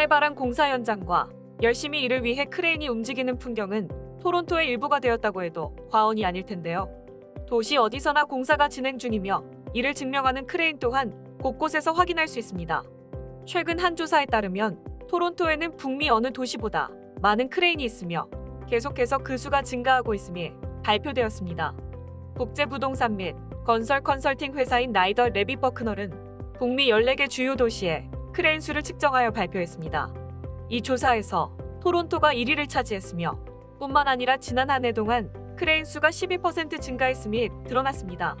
활발한 공사 현장과 열심히 이를 위해 크레인이 움직이는 풍경은 토론토의 일부가 되었다고 해도 과언이 아닐 텐데요. 도시 어디서나 공사가 진행 중이며 이를 증명하는 크레인 또한 곳곳에서 확인할 수 있습니다. 최근 한 조사에 따르면 토론토에는 북미 어느 도시보다 많은 크레인이 있으며 계속해서 그 수가 증가하고 있음이 발표되었습니다. 국제부동산 및 건설 컨설팅 회사인 나이더 레비 버크널은 북미 14개 주요 도시의 크레인 수를 측정하여 발표했습니다. 이 조사에서 토론토가 1위를 차지했으며 뿐만 아니라 지난 한 해 동안 크레인 수가 12% 증가했음이 드러났습니다.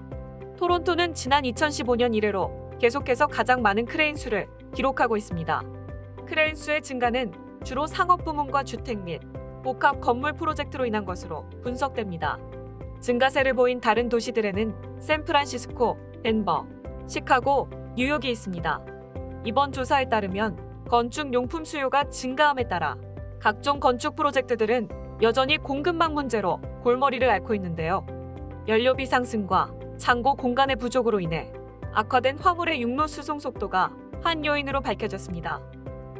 토론토는 지난 2015년 이래로 계속해서 가장 많은 크레인 수를 기록하고 있습니다. 크레인 수의 증가는 주로 상업 부문과 주택 및 복합 건물 프로젝트로 인한 것으로 분석됩니다. 증가세를 보인 다른 도시들에는 샌프란시스코, 덴버, 시카고, 뉴욕이 있습니다. 이번 조사에 따르면 건축 용품 수요가 증가함에 따라 각종 건축 프로젝트들은 여전히 공급망 문제로 골머리를 앓고 있는데요. 연료비 상승과 창고 공간의 부족으로 인해 악화된 화물의 육로 수송 속도가 한 요인으로 밝혀졌습니다.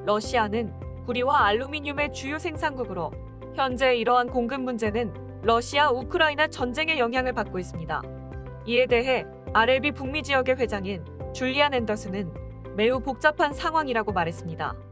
러시아는 구리와 알루미늄의 주요 생산국으로 현재 이러한 공급 문제는 러시아 우크라이나 전쟁의 영향을 받고 있습니다. 이에 대해 RLB 북미 지역의 회장인 줄리안 앤더슨은 매우 복잡한 상황이라고 말했습니다.